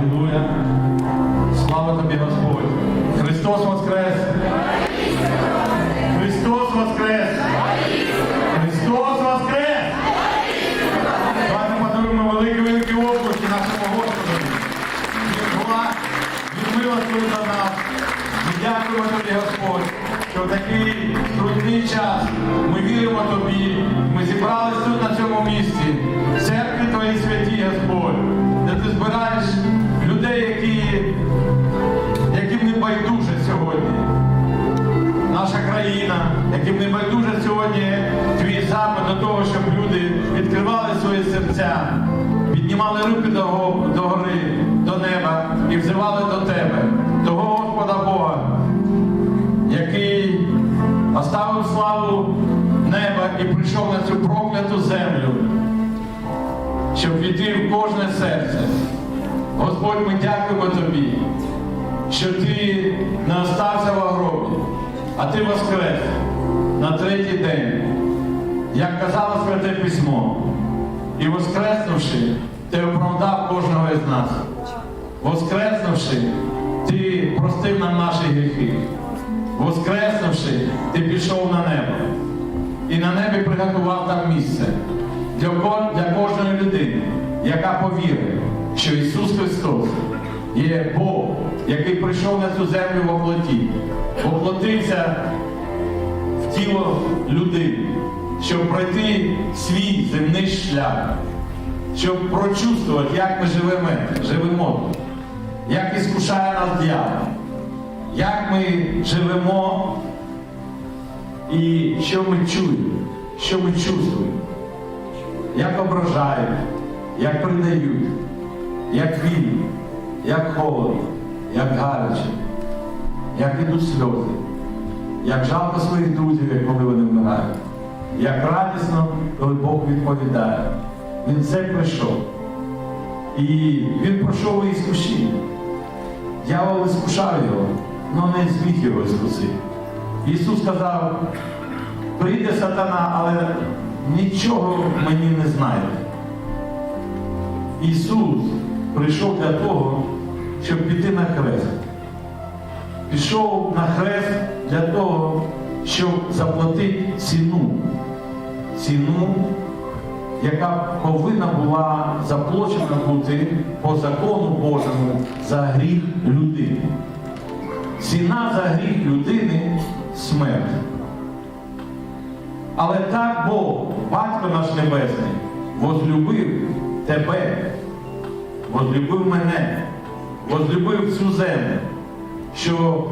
Aleluia. Наша країна, яким не байдуже сьогодні твій запит до того, щоб люди відкривали свої серця, піднімали руки до гори, до неба і взивали до тебе, того Господа Бога, який оставив славу неба і прийшов на цю прокляту землю, щоб війти в кожне серце. Господь, ми дякуємо тобі що ти не остався в гробі, а ти воскрес на третій день, як казало Святе Письмо, і воскреснувши, ти оправдав кожного із нас. Воскреснувши, ти простив нам наші гріхи. Воскреснувши, ти пішов на небо. І на небі приготував там місце для, для кожної людини, яка повірить, що Ісус Христос є Бог, який прийшов на цю землю в оплоті, воплотився в тіло людини, щоб пройти свій земний шлях, щоб прочувствувати, як ми живемо, живемо, як іскушає нас дьявол, як ми живемо і що ми чуємо, що ми чувствуємо, як ображають, як придають, як вільно, як холодно, як гаряче, як ідуть сльози, як жалко своїх друзів, як коли вони вмирають, як радісно, коли Бог відповідає. Він все пройшов. І він пройшов і іскушіння. Дьявол іскушав його, але не зміг його іскусити. Ісус сказав, прийде сатана, але нічого мені не знаєте. Ісус прийшов для того, щоб піти на хрест. Пішов на хрест для того, щоб заплатити ціну. Ціну, яка повинна була заплачена бути по закону Божому за гріх людини. Ціна за гріх людини смерть. Але так Бог, Батько наш Небесний, возлюбив тебе, возлюбив мене, возлюбив цю землю, що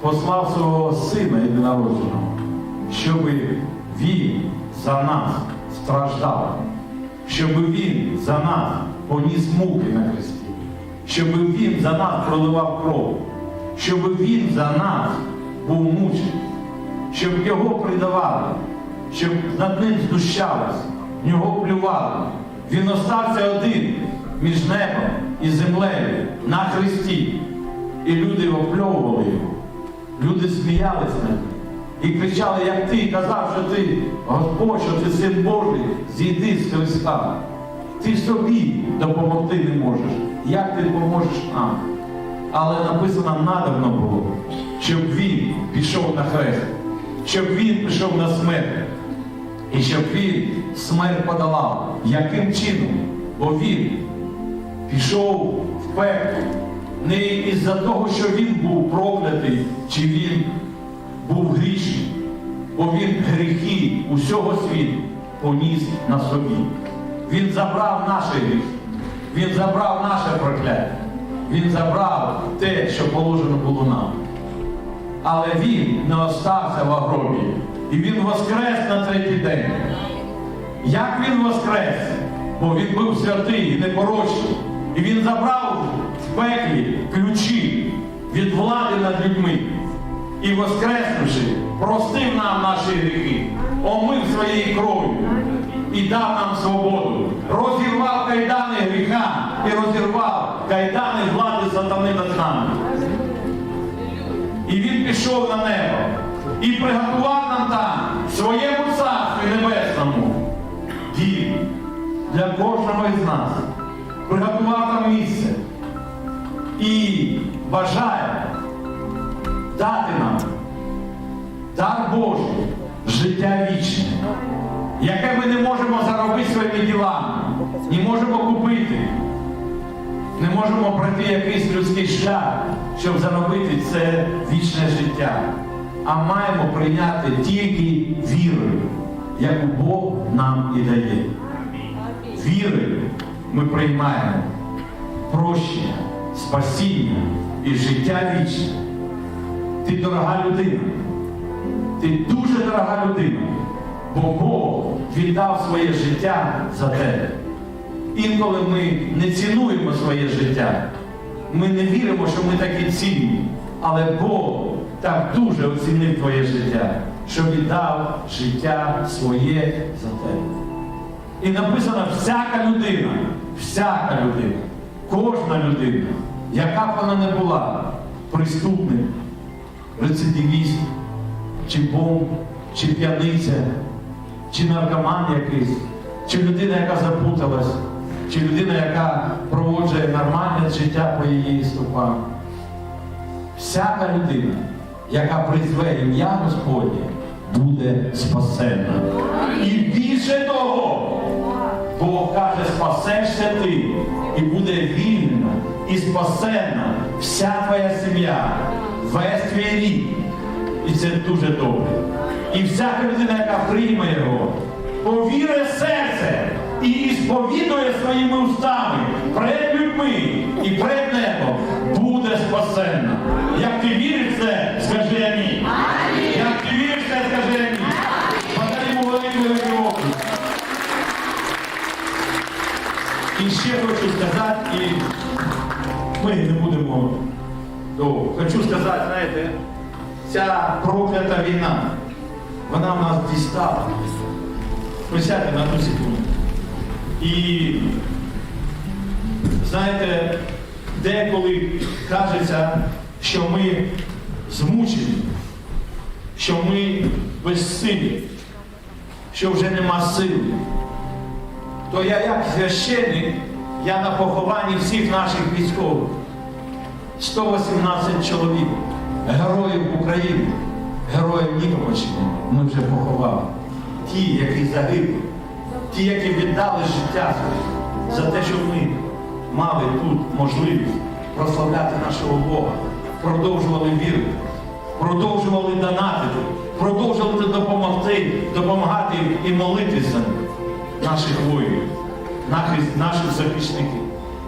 послав свого Сина єдинородженого, щоб Він за нас страждав, щоб Він за нас поніс муки на хресті, щоб Він за нас проливав кров, щоб Він за нас був мучений, щоб його придавали, щоб над ним знущались, в нього плювали. Він остався один між небом і землею на хресті. І люди опльовували його. Люди сміялися над ним. І кричали, як ти, казав, що ти Господь, що ти син Божий, зійди з Христа. Ти собі допомогти не можеш. Як ти поможеш нам? Але написано надавно було, щоб він пішов на хрест, щоб він пішов на смерть. І щоб він смерть подолав. Яким чином? Бо він пішов в пекло не із-за того, що він був проклятий, чи він був грішний, бо він гріхи усього світу поніс на собі. Він забрав наші гріхи, він забрав наше прокляття, він забрав те, що положено було нам. Але він не остався в гробі. І він воскрес на третій день. Як він воскрес? Бо він був святий і непорочний. І він забрав в пеклі ключі від влади над людьми. І воскреснувши, простив нам наші гріхи, омив своєю кров'ю і дав нам свободу. Розірвав кайдани гріха і розірвав кайдани влади сатани над нами. І він пішов на небо і приготував нам там своєму царстві небесному дім для кожного із нас. Приготував там місце. і бажає дати нам дар Божий, життя вічне, яке ми не можемо заробити своїми ділами, не можемо купити, не можемо пройти якийсь людський шлях, щоб заробити це вічне життя, а маємо прийняти тільки вірою, яку Бог нам і дає. Вірою ми приймаємо прощення, спасіння і життя вічне. Ти дорога людина. Ти дуже дорога людина, бо Бог віддав своє життя за тебе. Інколи ми не цінуємо своє життя. Ми не віримо, що ми такі цінні. Але Бог так дуже оцінив твоє життя, що віддав життя своє за тебе. І написано всяка людина, всяка людина, кожна людина, яка б вона не була, преступник, рецидивіст, чи бомб, чи п'яниця, чи наркоман якийсь, чи людина, яка запуталась, чи людина, яка проводжує нормальне життя по її стопам. Всяка людина, яка призве ім'я Господнє, буде спасенна. І Бог каже, спасешся ти, і буде вільна і спасенна вся твоя сім'я, весь твій рід. І це дуже добре. І всяка людина, яка прийме його, повірує серце і сповідує своїми устами перед людьми і перед небом, буде спасенна. Як ти віриш це, скажи ще хочу сказати, і ми не будемо довго. Хочу сказати, знаєте, ця проклята війна, вона в нас дістала. Присядьте на одну секунду. І знаєте, деколи кажеться, що ми змучені, що ми безсилі, що вже нема сили то я як священник, я на похованні всіх наших військових. 118 чоловік, героїв України, героїв Нікопольщини ми вже поховали. Ті, які загибли, ті, які віддали життя своє за те, що ми мали тут можливість прославляти нашого Бога, продовжували вірити, продовжували донатити, продовжували допомогти, допомагати і молитися наших воїнів, наших, захисників.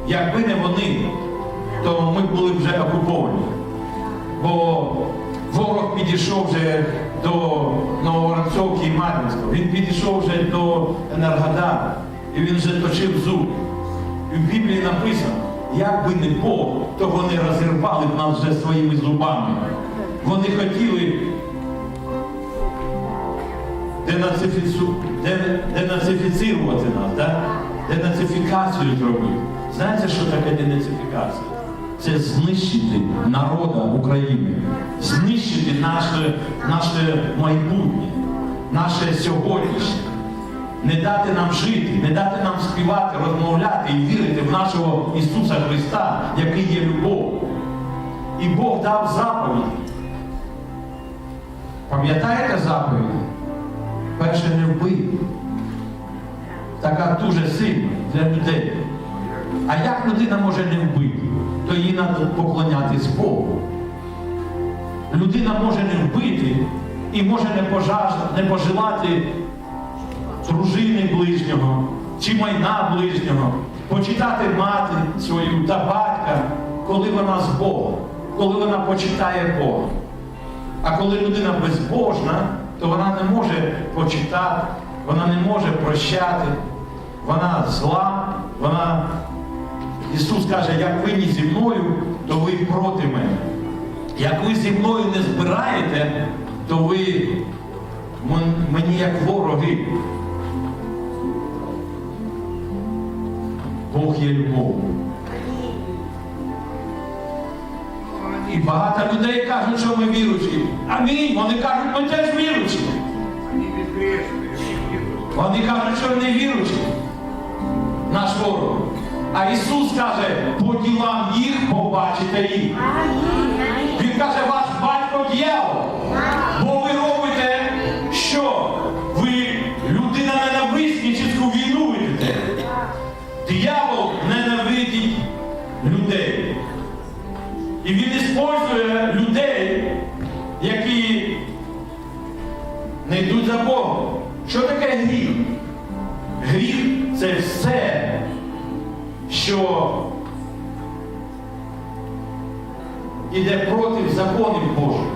Якби не вони, то ми були вже окуповані. Бо ворог підійшов вже до Нововоронцовки і Мар'їнського, він підійшов вже до Енергодара, і він вже точив зуб. І в Біблії написано, як би не Бог, то вони розірвали б нас вже своїми зубами. Вони хотіли денацифіцу, де- денацифіцирувати нас, да? Денацифікацію зробити. Знаєте, що таке денацифікація? Це знищити народа України, знищити наше, наше майбутнє, наше сьогоднішнє, не дати нам жити, не дати нам співати, розмовляти і вірити в нашого Ісуса Христа, який є любов. І Бог дав заповіді. Пам'ятаєте заповіді? Перше не вбий. Така дуже сильна для людей. А як людина може не вбити? То їй треба поклонятись Богу. Людина може не вбити і може не, пожаж... не пожелати дружини ближнього чи майна ближнього, почитати мати свою та батька, коли вона з Богом, коли вона почитає Бога. А коли людина безбожна, то вона не може почитати, вона не може прощати, вона зла, вона. Ісус каже, як ви не зі мною, то ви проти мене. Як ви зі мною не збираєте, то ви мені як вороги. Бог є любов. І багато людей кажуть, що ми віруючі. Амінь. Вони кажуть, ми теж віруючі. Вони кажуть, що вони віруючі. Наш ворог. А Ісус каже, по ділам їх побачите їх. Він каже, ваш батько дьявол. Бо ви робите що? Ви людина ненависницьку війну ведете. Диявол ненавидить людей. І він іспользує людей, які не йдуть за Богом. Що таке гріх? Гріх це все, що іде проти законів Божих.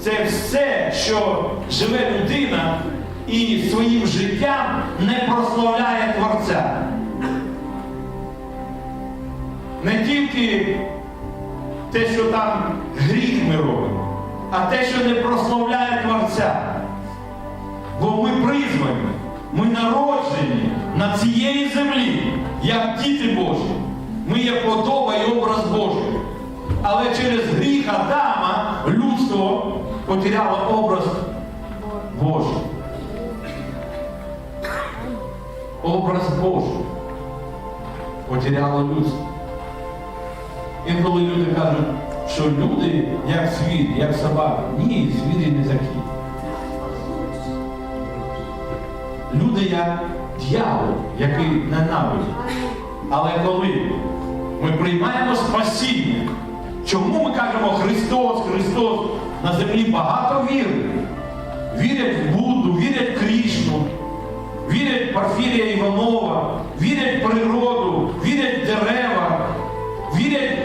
Це все, що живе людина і своїм життям не прославляє Творця. Не тільки те, що там гріх ми робимо, а те, що не прославляє Творця. Бо ми призвані, ми народжені на цієї землі, як діти Божі. Ми є подоба і образ Божий. Але через гріх Адама людство потеряло образ Божий. Образ Божий потеряло людство. Інколи люди кажуть, що люди як звірі, як собаки. Ні, звірі не такі. Люди як дьявол, який ненавидить. Але коли ми приймаємо спасіння, чому ми кажемо Христос, Христос на землі багато віри? Вірять в Будду, вірять в Крішну, вірять в Порфірія Іванова, вірять в природу, вірять в дерева, вірять,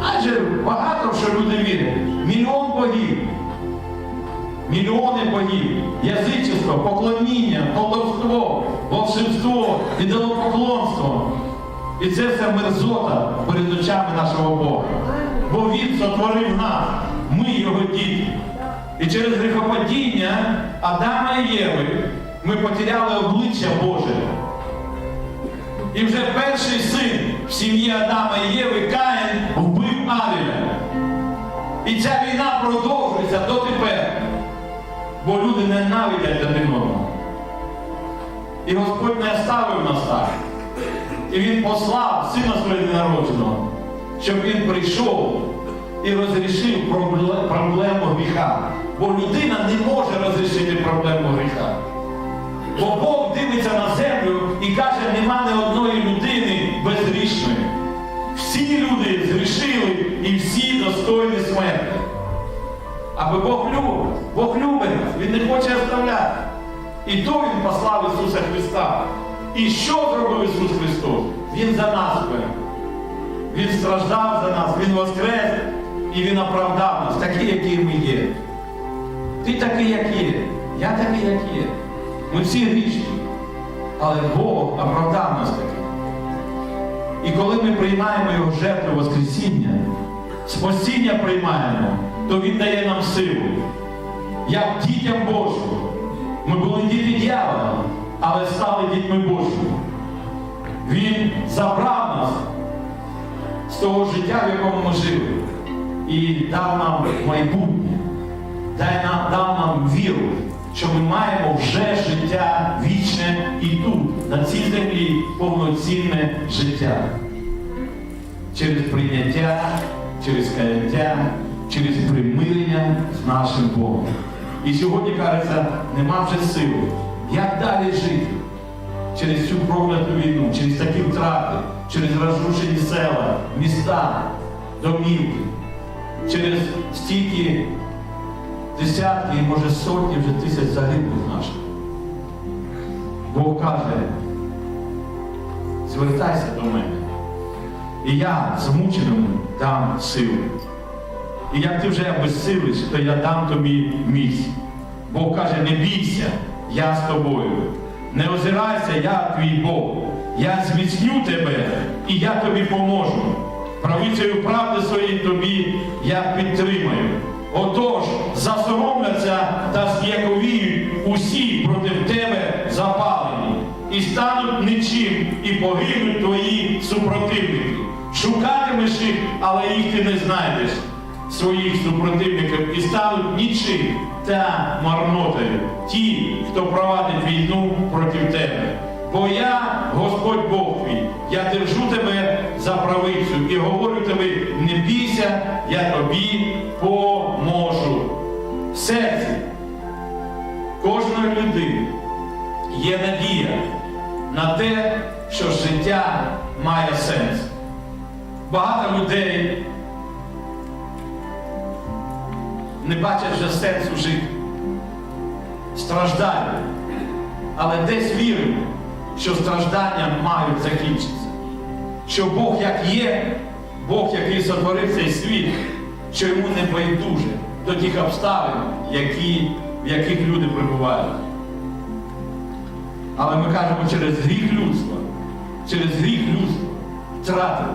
адже багато що люди вірять. Мільйон богів. Мільйони богів, язичество, поклоніння, колдовство, волшебство, ідолопоклонство. І це все мерзота перед очами нашого Бога. Бо Він сотворив нас, ми його діти. І через гріхопадіння Адама і Єви ми потеряли обличчя Боже. І вже перший син в сім'ї Адама і Єви Каїн вбив Авеля. І ця війна продовжується дотепер. Бо люди ненавидять один одного. І Господь не оставив нас так. І Він послав сина народженого, щоб він прийшов і розрішив проблему гріха. Бо людина не може розрішити проблему гріха. Бо Бог дивиться на землю і каже, нема ні одної людини безгрішної. Всі люди згрішили і всі достойні смерті. Аби Бог любить, Бог любить Він не хоче оставляти. І то Він послав Ісуса Христа. І що зробив Ісус Христос? Він за нас помер. Він страждав за нас, Він воскрес і Він оправдав нас, такі, які ми є. Ти такий, як є, я такий, як є. Ми всі грішні. Але Бог оправдав нас таким. І коли ми приймаємо Його жертву Воскресіння, спасіння приймаємо, то Він дає нам силу. Як дітям Божим. Ми були діти дьявола, але стали дітьми Божими. Він забрав нас з того життя, в якому ми жили, і дав нам майбутнє, дав нам віру, що ми маємо вже життя вічне і тут, на цій землі, повноцінне життя. Через прийняття, через каяття, через примирення з нашим Богом. І сьогодні, кажеться, нема вже сили. Як далі жити? Через цю прокляту війну, через такі втрати, через розрушені села, міста, домівки, через стільки десятки, може сотні вже тисяч загиблих наших. Бог каже, звертайся до мене. І я змученому дам силу. І як ти вже безсилиш, то я дам тобі місць. Бог каже, не бійся, я з тобою. Не озирайся, я твій Бог. Я зміцню тебе і я тобі поможу. Правицею правди своєї тобі я підтримаю. Отож, засоромляться та з'яковіють усі проти тебе запалені, і стануть нічим, і погинуть твої супротивники. Шукатимеш їх, але їх ти не знайдеш своїх супротивників і стануть нічим та марнотою ті, хто провадить війну проти тебе. Бо я, Господь Бог твій, я держу тебе за правицю і говорю тобі, не бійся, я тобі поможу. В серці кожної людини є надія на те, що життя має сенс. Багато людей не бачать вже сенсу жити, страждають, але десь віримо, що страждання мають закінчитися. Що Бог як є, Бог, який сотворив цей світ, що йому не байдуже до тих обставин, які, в яких люди перебувають. Але ми кажемо через гріх людства, через гріх людство втратило.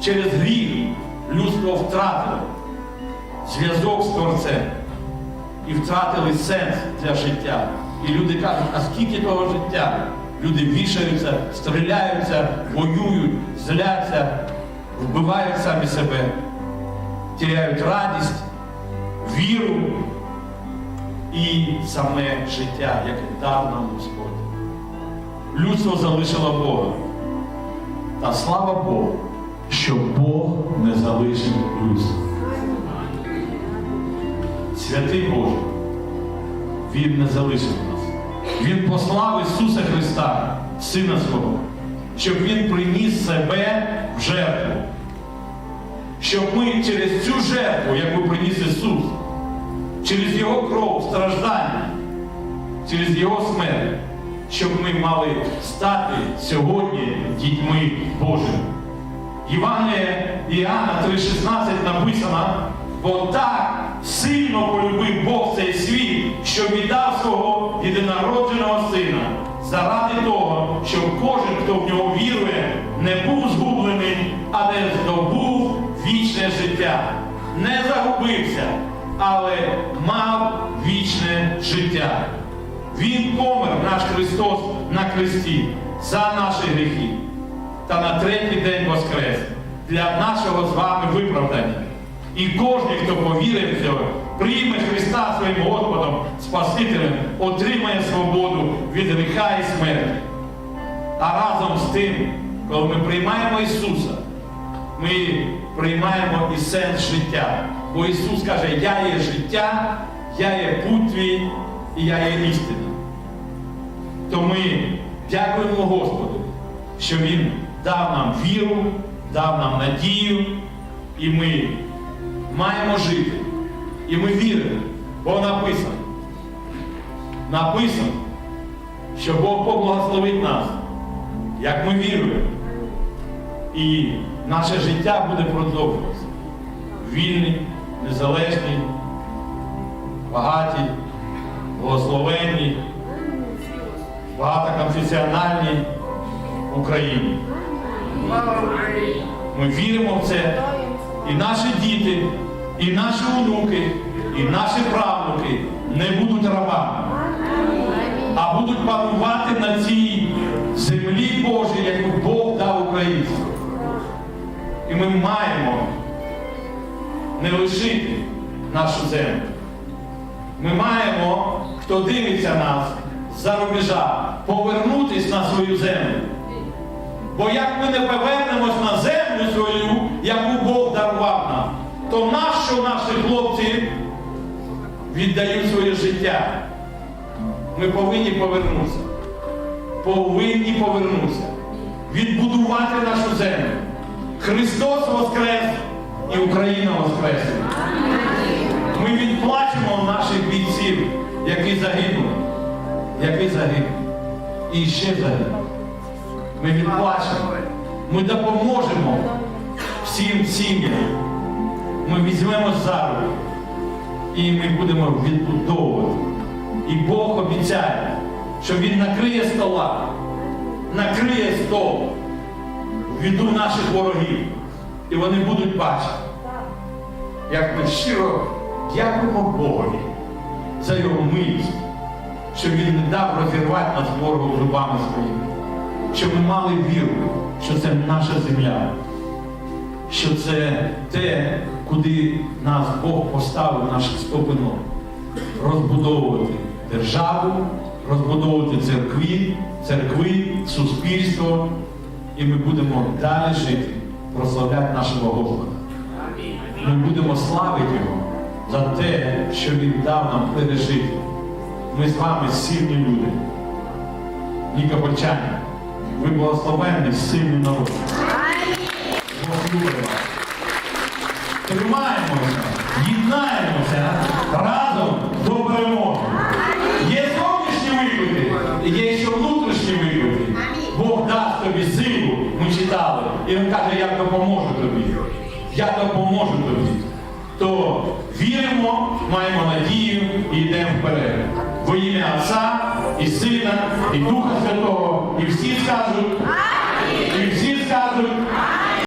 Через гріх людство втратило зв'язок з Творцем і втратили сенс для життя. І люди кажуть, а скільки того життя? Люди вішаються, стріляються, воюють, зляться, вбивають самі себе, теряють радість, віру і саме життя, яке дав нам Господь. Людство залишило Бога. Та слава Богу, що Бог не залишив людство. Святий Боже, Він не залишив нас. Він послав Ісуса Христа, Сина Свого, щоб Він приніс себе в жертву. Щоб ми через цю жертву, яку приніс Ісус, через Його кров, страждання, через Його смерть, щоб ми мали стати сьогодні дітьми Божими. Євангеліє Іоанна 3,16 написано, бо так сильно полюбив Бог цей світ, що віддав свого єдинародженого сина, заради того, щоб кожен, хто в нього вірує, не був згублений, але здобув вічне життя. Не загубився, але мав вічне життя. Він помер, наш Христос, на хресті за наші гріхи та на третій день воскрес для нашого з вами виправдання. І кожен, хто повірив в цього, прийме Христа своїм Господом, Спасителем, отримає свободу від гріха і смерті. А разом з тим, коли ми приймаємо Ісуса, ми приймаємо і сенс життя. Бо Ісус каже, я є життя, я є путь і я є істина. То ми дякуємо Господу, що Він дав нам віру, дав нам надію, і ми маємо жити. І ми віримо, бо написано. Написано, що Бог поблагословить нас, як ми віруємо. І наше життя буде продовжуватися. Вільний, незалежний, багатий, благословенний, багатоконфесіональній Україні. Ми віримо в це. І наші діти, і наші онуки, і наші правнуки не будуть рабами, а будуть панувати на цій землі Божій, яку Бог дав українцям. І ми маємо не лишити нашу землю. Ми маємо, хто дивиться нас за рубежа, повернутись на свою землю. Бо як ми не повернемось на землю свою, яку Бог дарував нам, то наші хлопці віддають своє життя? Ми повинні повернутися. Повинні повернутися. Відбудувати нашу землю. Христос Воскрес і Україна Воскресне. Ми відплачемо наших бійців, які загинули, які загинули. І ще загинули. Ми відплачемо. Ми допоможемо всім сім'ям. Ми візьмемо за руку і ми будемо відбудовувати. І Бог обіцяє, що Він накриє стола, накриє стол віду наших ворогів. І вони будуть бачити, як ми щиро дякуємо Богові за його милість, що Він не дав розірвати нас ворогу зубами своїми щоб ми мали віру, що це наша земля, що це те, куди нас Бог поставив наших стопинок. Розбудовувати державу, розбудовувати церкві, церкви, суспільство і ми будемо далі жити, прославляти нашого Господа. Ми будемо славити Його за те, що Він дав нам пережити. Ми з вами сильні люди. Нікопольчані, ви благословенні, сильний народ. Бог любить вас. Тримаємося, єднаємося разом до перемоги. Є зовнішні виклики, є ще внутрішні виклики. Бог дасть тобі силу, ми читали, і Він каже, я допоможу тобі. Я допоможу тобі. То віримо, маємо надію і йдемо вперед. Во ім'я Отця і Сина, і Духа Святого, і всі скажуть, і всі скажуть.